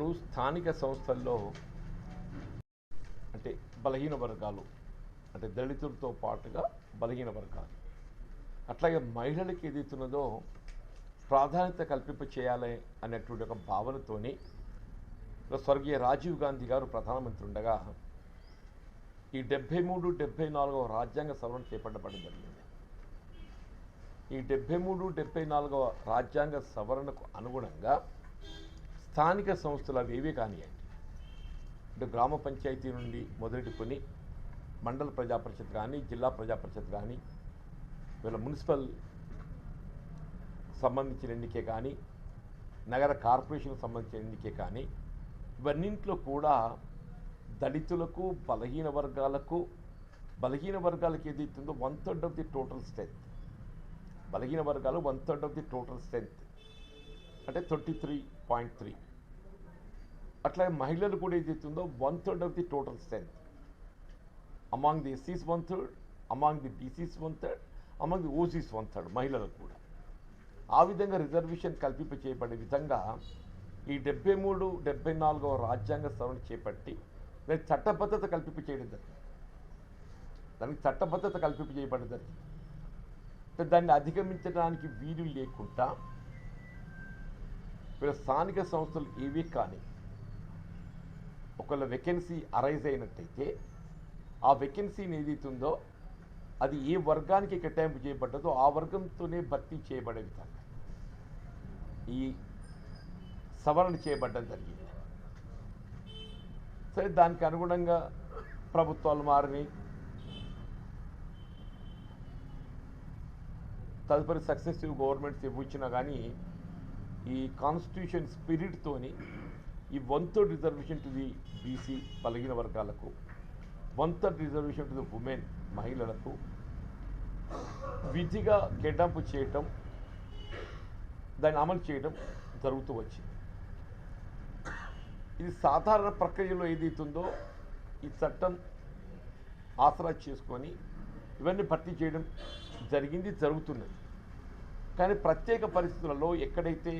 ఇప్పుడు స్థానిక సంస్థల్లో అంటే బలహీన వర్గాలు అంటే దళితులతో పాటుగా బలహీన వర్గాలు. అట్లాగే మహిళలకు ఏదైతున్నదో ప్రాధాన్యత కల్పింప చేయాలి అనేటువంటి ఒక భావనతోని స్వర్గీయ రాజీవ్ గాంధీ గారు ప్రధానమంత్రి ఉండగా ఈ డెబ్భై మూడు డెబ్భై నాలుగవ రాజ్యాంగ సవరణ చేపట్టబడడం జరిగింది. ఈ డెబ్భై మూడు డెబ్భై నాలుగవ రాజ్యాంగ సవరణకు అనుగుణంగా స్థానిక సంస్థలు అవి ఏవి కానివ్వండి అంటే గ్రామ పంచాయతీ నుండి మొదలెట్టుకొని మండల ప్రజా పరిషత్ కానీ జిల్లా ప్రజాపరిషత్ కానీ వీళ్ళ మున్సిపల్ సంబంధించిన ఎన్నికే కానీ నగర కార్పొరేషన్కి సంబంధించిన ఎన్నికే కానీ ఇవన్నింట్లో కూడా దళితులకు బలహీన వర్గాలకు బలహీన వర్గాలకు ఏదైతుందో one third of the total strength బలహీన వర్గాలు one third of the total strength అంటే థర్టీ త్రీ పాయింట్ త్రీ అట్లాగే మహిళలు కూడా ఏదైతుందో one third of the total strength among the ఎస్సీస్ one third among the BCs one third among the OCs one third మహిళలకు కూడా. ఆ విధంగా రిజర్వేషన్ కల్పింప చేయబడే విధంగా ఈ డెబ్బై మూడు డెబ్బై నాలుగవ రాజ్యాంగ సవరణ చేపట్టి దానికి చట్టబద్ధత కల్పింప చేయడం జరిగింది. దానికి చట్టబద్ధత కల్పింప చేయబడడం జరిగింది. అంటే దాన్ని అధిగమించడానికి వీలు లేకుండా వీళ్ళ స్థానిక సంస్థలు ఇవి కానీ ఒకవేళ వెకెన్సీ అరైజ్ అయినట్టయితే ఆ వెకెన్సీని ఏదైతుందో అది ఏ వర్గానికి కేటాయింపు చేయబడ్డదో ఆ వర్గంతోనే భర్తీ చేయబడే విధంగా ఈ సవరణ చేయబడ్డం జరిగింది. సరే దానికి అనుగుణంగా ప్రభుత్వాలు మారినాయి. తదుపరి సక్సెసివ్ గవర్నమెంట్స్ ఇవ్వచ్చినా కానీ ఈ కాన్స్టిట్యూషన్ స్పిరిట్తోని ఈ one third reservation to the BC బలహీన వర్గాలకు one third reservation to the women మహిళలకు విధిగా కేటాయింపు చేయటం దాన్ని అమలు చేయడం జరుగుతూ వచ్చింది. ఇది సాధారణ ప్రక్రియలో ఏదైతుందో ఈ చట్టం ఆసరా చేసుకొని ఇవన్నీ భర్తీ చేయడం జరిగింది జరుగుతున్నది. కానీ ప్రత్యేక పరిస్థితులలో ఎక్కడైతే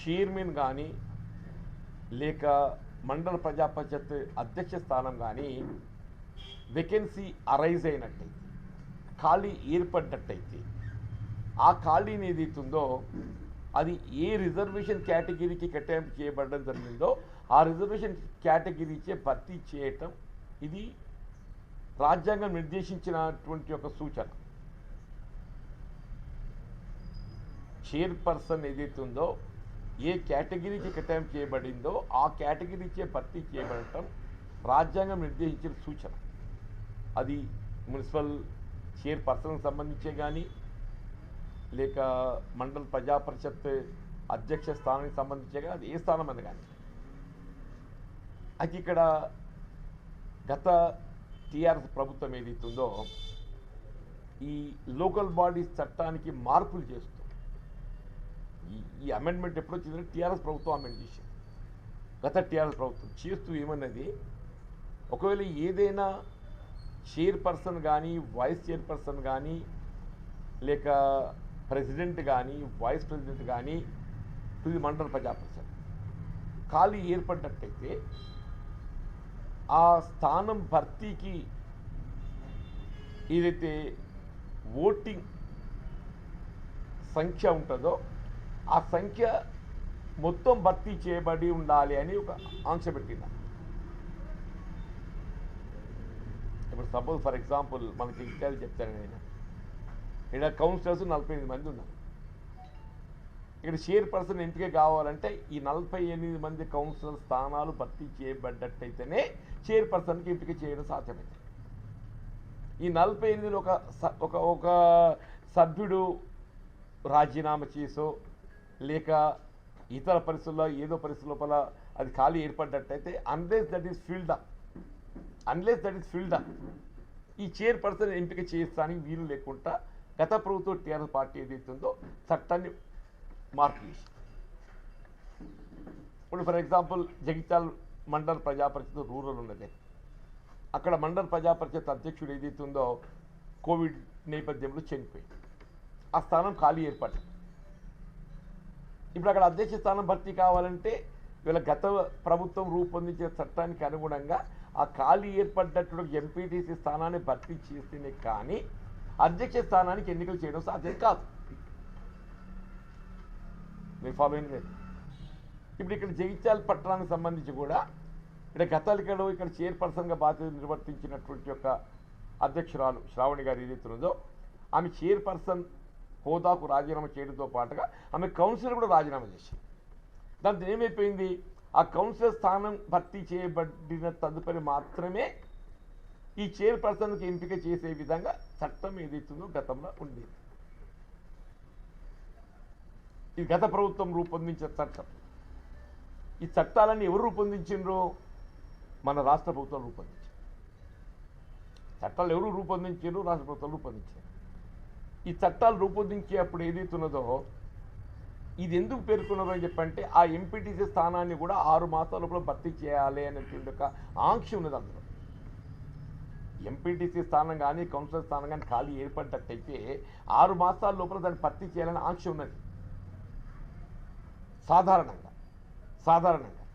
చైర్మన్ కానీ లేక మండల ప్రజా పరిషత్ అధ్యక్ష స్థానం కానీ వేకెన్సీ అరైజ్ అయినట్టయితే ఖాళీ ఏర్పడ్డట్టయితే ఆ ఖాళీని ఏదైతుందో అది ఏ రిజర్వేషన్ కేటగిరీకి కేటాయింపు చేయబడడం జరిగిందో ఆ రిజర్వేషన్ కేటగిరీచే భర్తీ చేయటం ఇది రాజ్యాంగం నిర్దేశించినటువంటి ఒక సూచన. చైర్పర్సన్ ఏదైతే ఉందో ఏ కేటగిరీకి కేటాయింపు చేయబడిందో ఆ కేటగిరీచే భర్తీ చేయబడటం రాజ్యాంగం నిర్దేశించిన సూచన. అది మున్సిపల్ చైర్పర్సన్కి సంబంధించే కానీ లేక మండల ప్రజా పరిషత్ అధ్యక్ష స్థానానికి సంబంధించే కానీ అది ఏ స్థానం అని కానీ అది ఇక్కడ గత టీఆర్ఎస్ ప్రభుత్వం ఏదైతుందో ఈ లోకల్ బాడీస్ చట్టానికి మార్పులు చేస్తుంది ఈ అమెండ్మెంట్ ఎప్పుడు వచ్చిందంటే టీఆర్ఎస్ ప్రభుత్వం అమెండ్ చేసింది. గత టీఆర్ఎస్ ప్రభుత్వం చేస్తూ ఏమన్నది? ఒకవేళ ఏదైనా చైర్పర్సన్ కానీ వైస్ చైర్పర్సన్ కానీ లేక ప్రెసిడెంట్ కానీ వైస్ ప్రెసిడెంట్ కానీ తుది మండల ప్రజాపరిషత్ ఖాళీ ఏర్పడ్డట్టయితే ఆ స్థానం భర్తీకి ఏదైతే ఓటింగ్ సంఖ్య ఉంటుందో ఆ సంఖ్య మొత్తం భర్తీ చేయబడి ఉండాలి అని ఒక ఆంక్ష పెట్టింది. ఇప్పుడు సపోజ్ ఫర్ ఎగ్జాంపుల్ మనకి ఇంకా చెప్తాను నేను. ఇక్కడ కౌన్సిలర్స్ నలభై ఎనిమిది మంది ఉన్నారు. ఇక్కడ చైర్ పర్సన్ ఎంపిక కావాలంటే ఈ నలభై ఎనిమిది మంది కౌన్సిలర్ స్థానాలు భర్తీ చేయబడ్డట్టయితేనే చైర్ పర్సన్కి ఎంపిక చేయడం సాధ్యమైంది. ఈ నలభై ఎనిమిదిలో ఒక స- ఒక ఒక సభ్యుడు రాజీనామా చేసో లేక ఇతర పరిస్థితుల్లో ఏదో పరిస్థితి లోపల అది ఖాళీ ఏర్పడ్డట్టయితే unless that is filled up unless that is filled up ఈ చైర్పర్సన్ ఎంపిక చేస్తానికి వీలు లేకుండా గత ప్రభుత్వం టీఆర్ఎస్ పార్టీ ఏదైతుందో చట్టాన్ని మార్పు చేసి ఇప్పుడు ఫర్ ఎగ్జాంపుల్ జగిత్యాల మండల ప్రజా పరిషత్ రూరల్ ఉన్నది. అక్కడ మండల ప్రజా పరిషత్ అధ్యక్షుడు ఏదైతుందో కోవిడ్ నేపథ్యంలో చనిపోయింది ఆ స్థానం ఖాళీ ఏర్పడింది ఇప్పుడు అక్కడ అధ్యక్ష స్థానం భర్తీ కావాలంటే వీళ్ళ గత ప్రభుత్వం రూపొందించిన చట్టానికి అనుగుణంగా ఆ ఖాళీ ఏర్పడ్డట్టు ఎంపీటీసీ స్థానాన్ని భర్తీ చేస్తేనే కానీ అధ్యక్ష స్థానానికి ఎన్నికలు చేయడం సాధ్యం కాదు. మీరు ఫాలోయింగ్ లేదు ఇప్పుడు ఇక్కడ జగిత్యాల పట్టణానికి సంబంధించి కూడా ఇక్కడ గతాలికలో ఇక్కడ చైర్పర్సన్గా బాధ్యత నిర్వర్తించినటువంటి యొక్క అధ్యక్షురాలు శ్రావణి గారు ఏదైతే ఉందో ఆమె చైర్పర్సన్ హోదాకు రాజీనామా చేయడంతో పాటుగా ఆమె కౌన్సిలర్ కూడా రాజీనామా చేసింది. దాంతో ఏమైపోయింది? ఆ కౌన్సిలర్ స్థానం భర్తీ చేయబడిన తదుపరి మాత్రమే ఈ చైర్పర్సన్కి ఎంపిక చేసే విధంగా చట్టం ఏదైతుందో గతంలో ఉండేది. ఇది గత ప్రభుత్వం రూపొందించిన చట్టం. ఈ చట్టాలన్నీ ఎవరు రూపొందించిండ్రో? మన రాష్ట్ర ప్రభుత్వం రూపొందించింది. చట్టాలు ఎవరు రూపొందించారు రాష్ట్ర ప్రభుత్వం రూపొందించారు ఈ చట్టాలు రూపొందించే అప్పుడు ఏదైతున్నదో ఇది ఎందుకు పేర్కొన్నారు అని చెప్పంటే ఆ ఎంపీటీసీ స్థానాన్ని కూడా ఆరు మాసాల లోపల భర్తీ చేయాలి అనేటువంటి ఒక ఆంక్ష ఉన్నది అందులో. ఎంపీటీసీ స్థానం కానీ కౌన్సిలర్ స్థానం కానీ ఖాళీ ఏర్పడ్డట్టయితే ఆరు మాసాల లోపల దాన్ని భర్తీ చేయాలని ఆంక్ష ఉన్నది. సాధారణంగా. సాధారణంగా.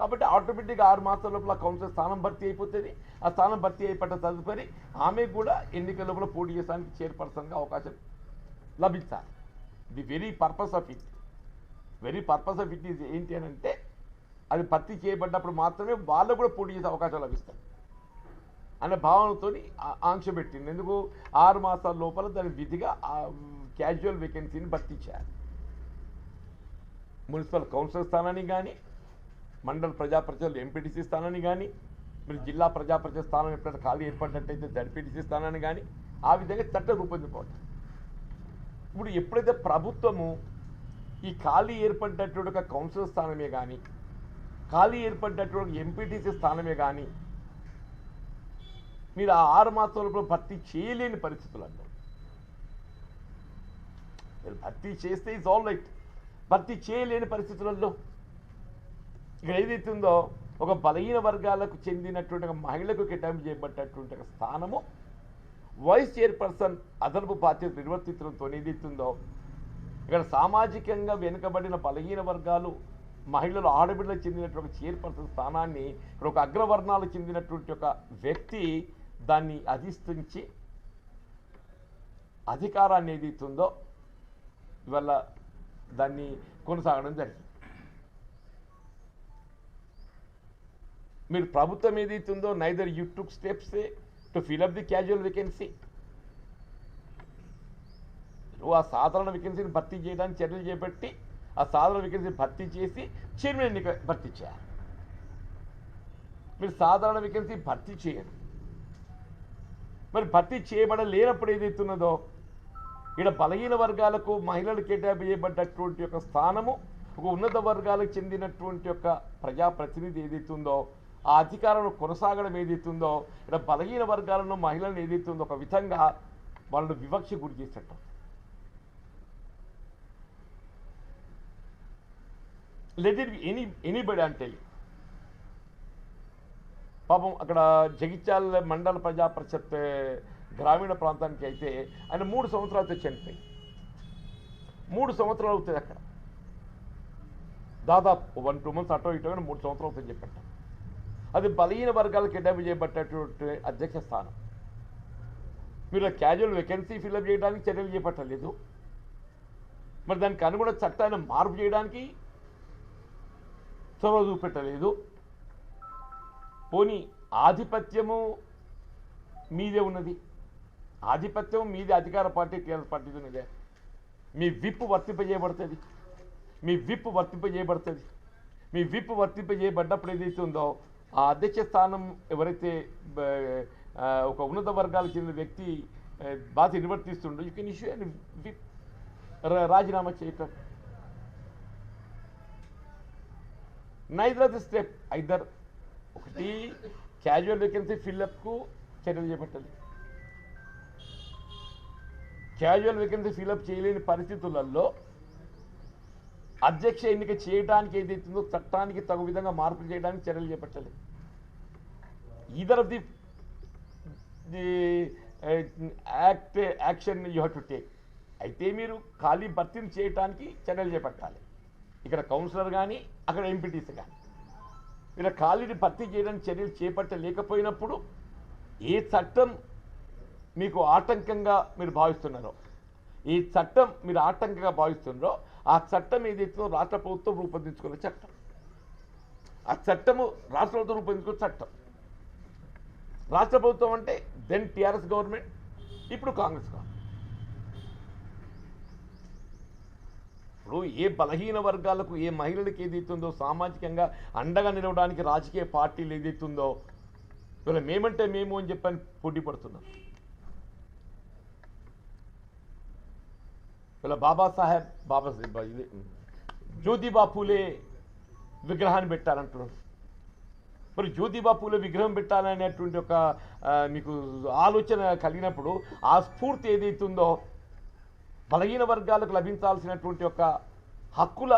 కాబట్టి ఆటోమేటిక్గా ఆరు మాసాల లోపల కౌన్సిలర్ స్థానం భర్తీ అయిపోతుంది. ఆ స్థానం భర్తీ అయిపోయిన తదుపరి ఆమె కూడా ఎన్నికల లోపల పోటీ చేయడానికి చైర్పర్సన్గా అవకాశం లభించాలి. The very purpose of it very purpose of it is ఏంటి అని అంటే అది భర్తీ చేయబడ్డప్పుడు మాత్రమే వాళ్ళు కూడా పోటీ చేసే అవకాశం లభిస్తుంది అనే భావనతో ఆంక్ష పెట్టింది. ఎందుకు? ఆరు మాసాల లోపల దాని విధిగా క్యాజువల్ వేకెన్సీని భర్తీ చేయాలి. మున్సిపల్ కౌన్సిలర్ స్థానాన్ని కానీ మండల ప్రజాప్రతినిధులు ఎంపీటీసీ స్థానాన్ని కానీ మీరు జిల్లా ప్రజాప్రతినిధి స్థానం ఎప్పుడైనా ఖాళీ ఏర్పడినట్టయితే జడ్పీటీసీ స్థానాన్ని కానీ ఆ విధంగా చట్టం రూపొందిపోవటం ఇప్పుడు ఎప్పుడైతే ప్రభుత్వము ఈ ఖాళీ ఏర్పడినటువంటి ఒక కౌన్సిల్ స్థానమే కానీ ఖాళీ ఏర్పడినటువంటి ఎంపీటీసీ స్థానమే కానీ మీరు ఆ ఆరు మాసాల భర్తీ చేయలేని పరిస్థితులలో మీరు భర్తీ చేస్తే ఇట్స్ ఆల్ రైట్ భర్తీ చేయలేని పరిస్థితులలో ఇక్కడ ఏదైతే ఒక బలహీన వర్గాలకు చెందినటువంటి ఒక మహిళకు కేటాయింపు చేయబడ్డటువంటి ఒక స్థానము. వైస్ చైర్పర్సన్ అదనపు బాధ్యత నిర్వర్తించడంతో ఏదైతుందో ఇక్కడ సామాజికంగా వెనుకబడిన బలహీన వర్గాలు మహిళలు ఆడబిడ్డలకు చెందినటువంటి చైర్పర్సన్ స్థానాన్ని ఇక్కడ ఒక అగ్రవర్ణాలకు చెందినటువంటి ఒక వ్యక్తి దాన్ని అధిష్ఠించి అధికారాన్ని ఏదైతుందో ఇవల్ల దాన్ని కొనసాగడం జరిగింది. మీరు ప్రభుత్వం ఏదైతుందో neither you took steps to fill the casual vacancy నువ్వు ఆ సాధారణ వేకెన్సీని భర్తీ చేయడానికి చర్యలు చేపట్టి ఆ సాధారణ వేకెన్సీని భర్తీ చేసి చైర్మన్ ఎన్నిక భర్తీ చేయాలి. మీరు సాధారణ వేకెన్సీ భర్తీ చేయరు. మరి భర్తీ చేయబడలేనప్పుడు ఏదైతున్నదో ఇక్కడ బలహీన వర్గాలకు మహిళలు కేటాయింపు చేయబడ్డటువంటి యొక్క స్థానము ఒక ఉన్నత వర్గాలకు చెందినటువంటి యొక్క ప్రజాప్రతినిధి ఏదైతుందో ఆ అధికారంలో కొనసాగడం ఏదైతుందో ఇక్కడ బలహీన వర్గాలను మహిళలను ఏదైతుందో ఒక విధంగా వాళ్ళను వివక్ష గురి చేసేటట్టు లెట్ ఇట్ ఎనీ ఎనీబడి అంటే పాపం అక్కడ జగిత్యాల మండల ప్రజా పరిషత్ గ్రామీణ ప్రాంతానికి అయితే ఆయన మూడు సంవత్సరాలతో చనిపోయి మూడు సంవత్సరాలు అవుతుంది అక్కడ. దాదాపు వన్ టూ మంత్స్ అటో ఇటో మూడు సంవత్సరాలు అవుతుంది చెప్పండి. అది బలహీన వర్గాలకు కేటాయింపు చేయబట్టేటువంటి అధ్యక్ష స్థానం. మీరు క్యాజువల్ వేకెన్సీ ఫిల్అప్ చేయడానికి చర్యలు చేపట్టలేదు. మరి దానికి అనుగుణ చట్టాన్ని మార్పు చేయడానికి చొరవ చూపెట్టలేదు. పోనీ ఆధిపత్యము మీదే ఉన్నది. ఆధిపత్యం మీదే అధికార పార్టీ టీఆర్ఎస్ పార్టీ ఉన్నదే. మీ విప్ వర్తింపజేయబడుతుంది. మీ విప్ వర్తింపజేయబడుతుంది. మీ విప్ వర్తింపజేయబడ్డప్పుడు ఏదైతే ఉందో ఆ అధ్యక్ష స్థానం ఎవరైతే ఒక ఉన్నత వర్గాలకు చెందిన వ్యక్తి ఆ, బాధ్యత నిర్వర్తిస్తుండో యూ కెన్ ఇష్యూ అని విప్ రాజీనామా చేయటం. Neither of the step either ఒకటి క్యాజువల్ వేకెన్సీ ఫిల్అప్కు చర్యలు చేపట్టాలి. క్యాజువల్ వేకెన్సీ ఫిల్అప్ చేయలేని పరిస్థితులలో అధ్యక్ష ఎన్నిక చేయడానికి ఏదైతుందో చట్టానికి తగు విధంగా మార్పులు చేయడానికి చర్యలు చేపట్టాలి either of the the act action you have to take అయితే మీరు ఖాళీ భర్తీని చేయడానికి చర్యలు చేపట్టాలి. ఇక్కడ కౌన్సిలర్ కానీ అక్కడ ఎంపీటీసీ కానీ ఇలా ఖాళీని భర్తీ చేయడానికి చర్యలు చేపట్టలేకపోయినప్పుడు ఏ చట్టం మీకు ఆటంకంగా మీరు భావిస్తున్నారో ఈ చట్టం మీరు ఆటంకంగా భావిస్తున్నారో ఆ చట్టం ఏదైతుందో రాష్ట్ర ప్రభుత్వం రూపొందించుకున్న చట్టం. ఆ చట్టము రాష్ట్ర ప్రభుత్వం రూపొందించుకున్న చట్టం. రాష్ట్ర ప్రభుత్వం అంటే దెన్ టీఆర్ఎస్ గవర్నమెంట్ ఇప్పుడు కాంగ్రెస్ గవర్నమెంట్ ఇప్పుడు ఏ బలహీన వర్గాలకు ఏ మహిళలకు ఏదైతుందో సామాజికంగా అండగా నిలవడానికి రాజకీయ పార్టీలు ఏదైతుందో ఇవాళ మేమంటే మేము అని చెప్పని పోటీ పడుతున్నాం. ఇలా బాబాసాహెబ్ బాబా ఇది జ్యోతిబా పూలే విగ్రహాన్ని పెట్టాలంటున్నారు మరి జ్యోతిబా పూలే విగ్రహం పెట్టాలనేటువంటి ఒక మీకు ఆలోచన కలిగినప్పుడు ఆ స్ఫూర్తి ఏదైతుందో బలహీన వర్గాలకు లభించాల్సినటువంటి ఒక హక్కుల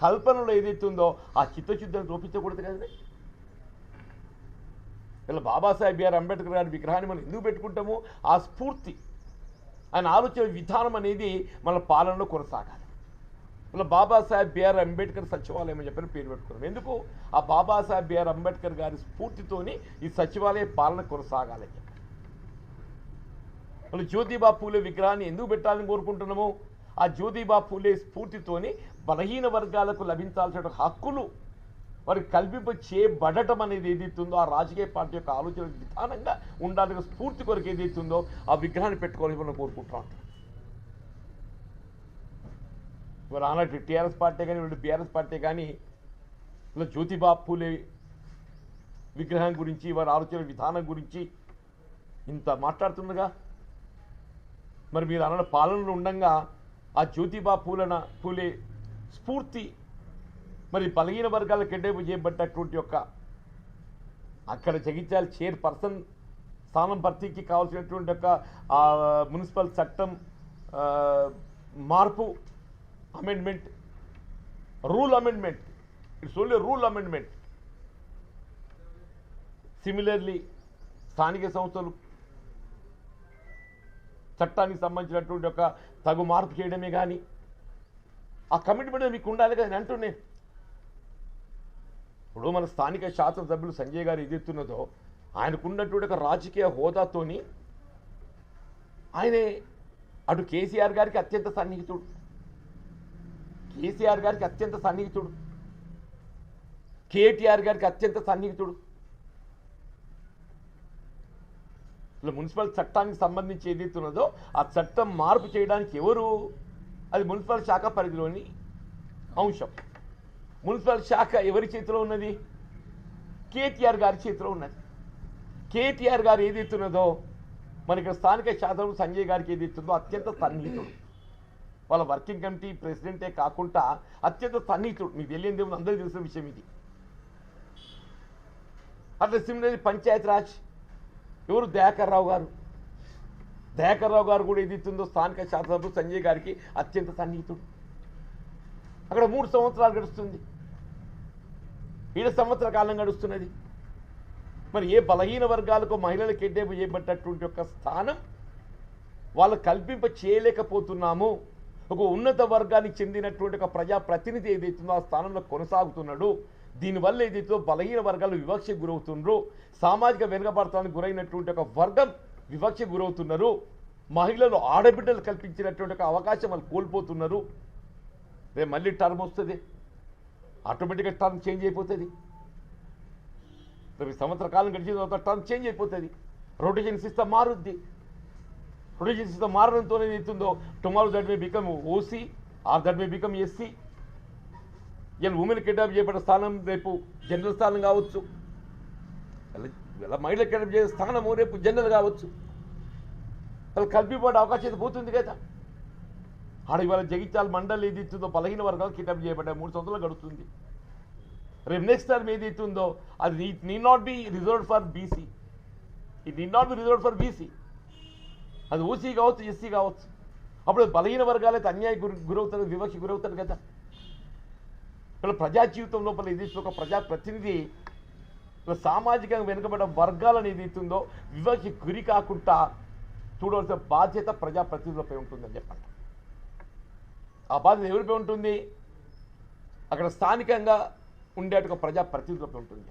కల్పనలో ఏదైతే ఉందో ఆ చిత్తశుద్ధిని చూపించకూడదు కదండి ఇలా బాబాసాహెబ్ బిఆర్ అంబేద్కర్ గారి విగ్రహాన్ని మనం ఎందుకు పెట్టుకుంటాము ఆ స్ఫూర్తి ఆయన ఆలోచన విధానం అనేది మన పాలనలో కొనసాగాలి. ఇలా బాబాసాహెబ్ బిఆర్ అంబేద్కర్ సచివాలయం అని చెప్పిన పేరు పెట్టుకున్నాం. ఎందుకు? ఆ బాబాసాహెబ్ బిఆర్ అంబేద్కర్ గారి స్ఫూర్తితోని ఈ సచివాలయ పాలన కొనసాగాలని చెప్పి మళ్ళీ జ్యోతిబా పూలే విగ్రహాన్ని ఎందుకు పెట్టాలని కోరుకుంటున్నాము? ఆ జ్యోతిబా పూలే స్ఫూర్తితోని బలహీన వర్గాలకు లభించాల్సిన హక్కులు వారికి కల్పింప చేయబడటం అనేది ఏదైతుందో ఆ రాజకీయ పార్టీ యొక్క ఆలోచన విధానంగా ఉండాలని స్ఫూర్తి కొరకు ఏదైతుందో ఆ విగ్రహాన్ని పెట్టుకోవాలని మనం కోరుకుంటున్నాం మరి ఆనాటి టీఆర్ఎస్ పార్టీ కానీ వీళ్ళు బీఆర్ఎస్ పార్టీ కానీ ఇలా జ్యోతిబా పూలే విగ్రహం గురించి వారి ఆలోచన విధానం గురించి ఇంత మాట్లాడుతుండగా మరి మీరు అన్న పాలనలో ఉండగా ఆ జ్యోతిబా పూలన పూలే స్ఫూర్తి మరి బలహీన వర్గాలకు కేటాయింపు చేయబడ్డటువంటి యొక్క అక్కడ జగించాలి చైర్ పర్సన్ స్థానం భర్తీకి కావాల్సినటువంటి యొక్క మున్సిపల్ చట్టం మార్పు amendment rule amendment it's only rule amendment. Similarly స్థానిక సంస్థలు చట్టానికి సంబంధించినటువంటి ఒక తగు మార్పు చేయడమే కానీ ఆ కమిట్మెంట్ మీకు ఉండాలి కదా నేను. అంటున్నా ఇప్పుడు మన స్థానిక శాసనసభ్యులు సంజయ్ గారు ఎదుగుతున్నదో ఆయనకున్నటువంటి ఒక రాజకీయ హోదాతోని ఆయనే అటు కేసీఆర్ గారికి అత్యంత సన్నిహితుడు. కేసీఆర్ గారికి అత్యంత సన్నిహితుడు. కేటీఆర్ గారికి అత్యంత సన్నిహితుడు. ఇలా మున్సిపల్ చట్టానికి సంబంధించి ఏదైతున్నదో ఆ చట్టం మార్పు చేయడానికి ఎవరు? అది మున్సిపల్ శాఖ పరిధిలోని అంశం. మున్సిపల్ శాఖ ఎవరి చేతిలో ఉన్నది? కేటీఆర్ గారి చేతిలో ఉన్నది. కేటీఆర్ గారు ఏదైతే ఉన్నదో మనకి స్థానిక శాసనం సంజయ్ గారికి ఏది ఉందో అత్యంత సన్నిహితుడు. వాళ్ళ వర్కింగ్ కమిటీ ప్రెసిడెంటే కాకుండా అత్యంత సన్నిహితుడు. మీకు తెలియదు అందరికీ తెలిసిన విషయం ఇది. అట్లా సిమిలర్ పంచాయత్ రాజ్. ఎవరు? దయాకర్ రావు గారు. దయాకర్ రావు గారు కూడా ఏదైతుందో స్థానిక శాసనసభ సంజయ్ గారికి అత్యంత సన్నిహితుడు. అక్కడ మూడు సంవత్సరాలు గడుస్తుంది. ఏడు సంవత్సర కాలం గడుస్తున్నది మరి ఏ బలహీన వర్గాలకు మహిళలకు కిడ్నాప్ చేయబడ్డటువంటి యొక్క స్థానం వాళ్ళు కల్పింప చేయలేకపోతున్నాము. ఒక ఉన్నత వర్గానికి చెందినటువంటి ఒక ప్రజా ప్రతినిధి ఏదైతుందో ఆ స్థానంలో కొనసాగుతున్నాడు. దీనివల్ల ఏదైతే బలహీన వర్గాలు వివక్షకు గురవుతున్నారు సామాజిక వెనుకబడతానికి గురైనటువంటి ఒక వర్గం వివక్షకు గురవుతున్నారు. మహిళలు ఆడబిడ్డలు కల్పించినటువంటి ఒక అవకాశం వాళ్ళు కోల్పోతున్నారు. రేపు మళ్ళీ టర్మ్ వస్తుంది. ఆటోమేటిక్గా టర్మ్ చేంజ్ అయిపోతుంది. రేపు సంవత్సర కాలం గడిచిన తర్వాత టర్మ్ చేంజ్ అయిపోతుంది. రొటేషన్ సిస్టమ్ మారుద్ది. రొటేషన్ సిస్టమ్ మారడంతో ఏదైతుందో tomorrow that may become OC or that may become SC. ఇలా ఉమెన్ కిడ్నాప్ చేయబడిన స్థానం రేపు జనరల్ స్థానం కావచ్చు. ఇలా- మహిళ కిడ్నాప్ చేసే స్థానము రేపు జనరల్ కావచ్చు. అలా కలిపిపోయే అవకాశం అయితే పోతుంది కదా. ఆడ ఇవాళ జగిత్యాల మండలి ఏది ఇస్తుందో బలహీన వర్గాలు కిటప్ చేయబడ్డాయి మూడు సంవత్సరాలు గడుస్తుంది రేపు నెక్స్ట్ టర్మ్ ఏది ఇస్తుందో అది it need not be reserved for BC it need not be reserved for BC అది ఓసీ కావచ్చు ఎస్సీ కావచ్చు. అప్పుడు బలహీన వర్గాలైతే అన్యాయ గురి గురవుతారు వివక్ష గురవుతారు కదా. ఇలా ప్రజా జీవితం లోపల ఇది ఒక ప్రజా ప్రతినిధి ఇలా సామాజికంగా వెనుకబడ్డ వర్గాలను ఏది ఇస్తుందో వివక్ష గురి కాకుండా చూడవలసిన బాధ్యత ప్రజా ప్రతినిధులపై ఉంటుందని చెప్పండి. ఆ బాధ్యత ఎవరిపై ఉంటుంది. అక్కడ స్థానికంగా ఉండేట ప్రజాప్రతినిధులపై ఉంటుంది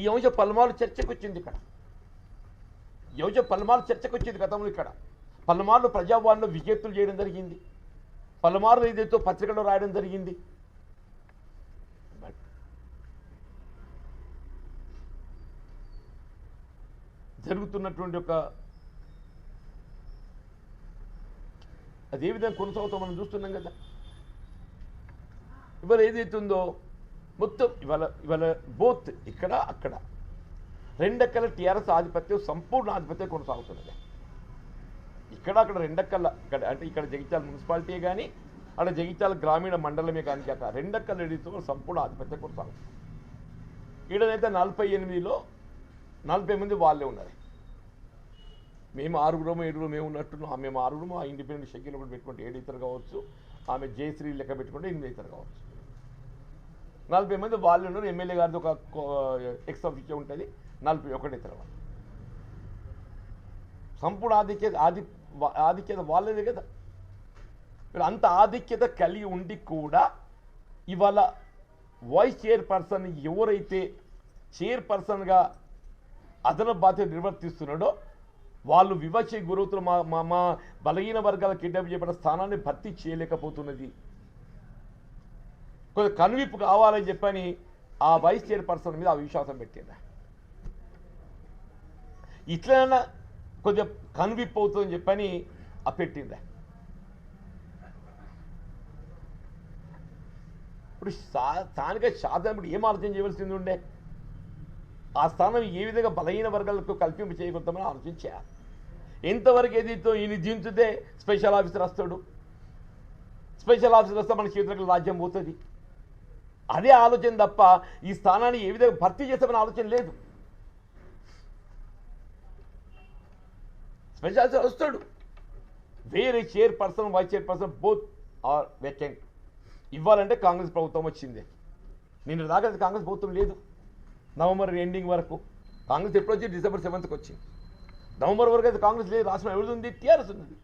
ఈ అంశం పలుమార్లు చర్చకు వచ్చింది ఇక్కడ. ఈ అంశం పలుమార్లు చర్చకు వచ్చింది గతంలో ఇక్కడ. పలుమార్లు ప్రజావాణిలో విజ్ఞప్తులు చేయడం జరిగింది. పలుమార్లు ఏదైతే పత్రికలో రాయడం జరిగింది. బట్ జరుగుతున్నటువంటి ఒక అది ఏ విధంగా కొనసాగుతాం మనం చూస్తున్నాం కదా. ఇవాళ ఏదైతే ఉందో మొత్తం ఇవాళ ఇవాళ బోత్ ఇక్కడ అక్కడ. రెండక్కల టీఆర్ఎస్ ఆధిపత్యం సంపూర్ణ ఆధిపత్యం కొనసాగుతున్నది. ఇక్కడ అక్కడ రెండెక్కల ఇక్కడ అంటే ఇక్కడ జగిత్యాల మున్సిపాలిటీ కానీ అక్కడ జగిత్యాల గ్రామీణ మండలమే కానీ కాక రెండక్కల ఏదైతే సంపూర్ణ ఆధిపత్యం కొనసాగుతుంది. ఈడనైతే నలభై ఎనిమిదిలో నలభై మంది వాళ్ళే ఉన్నారు. మేము ఆరుగురము ఏడుగురు మేము ఉన్నట్టున్నాం. మేము ఆరుగురము ఆ ఇండిపెండెంట్ షెడ్యూల్ ఒకటి పెట్టుకుంటే ఏడు ఇతరు కావచ్చు. ఆమె జయశ్రీ లెక్క పెట్టుకుంటే ఎనిమిది ఇతరు కావచ్చు. నలభై మంది వాళ్ళు ఉన్నారు. ఎమ్మెల్యే గారిది ఒక ఎక్స్ ఆఫీస్ ఉంటుంది. నలభై ఒకటి ఇతర వాళ్ళు. సంపూర్ణ ఆధిక్యత ఆధి ఆధిక్యత వాళ్ళదే కదా. మీరు అంత ఆధిక్యత కలిగి ఉండి కూడా ఇవాళ వైస్ చైర్పర్సన్ ఎవరైతే చైర్పర్సన్గా అదన బాధ్యత నిర్వర్తిస్తున్నాడో వాళ్ళు వివక్ష గురవుతున్న మా మా మా బలహీన వర్గాల కిడ్నాప్ చేయబడిన స్థానాన్ని భర్తీ చేయలేకపోతున్నది. కొంచెం కనువిప్పు కావాలని చెప్పని ఆ వైస్ చైర్పర్సన్ మీద ఆ విశ్వాసం పెట్టిందా? ఇట్లైనా కొద్దిగా కనువిప్పు అవుతుందని చెప్పని ఆ పెట్టిందా ఇప్పుడు సా- స్థానిక శాసనప్పుడు ఏం ఆలోచన చేయవలసింది ఉండే? ఆ స్థానం ఏ విధంగా బలహీన వర్గాలకు కల్పింప చేయగలుగుతామని చేయాలి ఎంతవరకు ఏదైతే ఈయన జీవించితే స్పెషల్ ఆఫీసర్ వస్తాడు. స్పెషల్ ఆఫీసర్ వస్తే మన చేతులకు రాజ్యం పోతుంది. అదే ఆలోచన తప్ప ఈ స్థానాన్ని ఏ విధంగా భర్తీ చేస్తామని ఆలోచన లేదు. స్పెషల్ ఆఫీసర్ వస్తాడు. వేరే chairperson vice chairperson both are vacant ఇవ్వాలంటే కాంగ్రెస్ ప్రభుత్వం వచ్చింది. నిన్న దాకా కాంగ్రెస్ ప్రభుత్వం లేదు. నవంబర్ ఎండింగ్ వరకు. కాంగ్రెస్ ఎప్పుడు వచ్చి డిసెంబర్ సెవెంత్కి వచ్చింది. నవంబర్ వరకు అయితే కాంగ్రెస్ లేదు రాష్ట్రం ఎవరిది ఉంది? టీఆర్ఎస్ ఉంది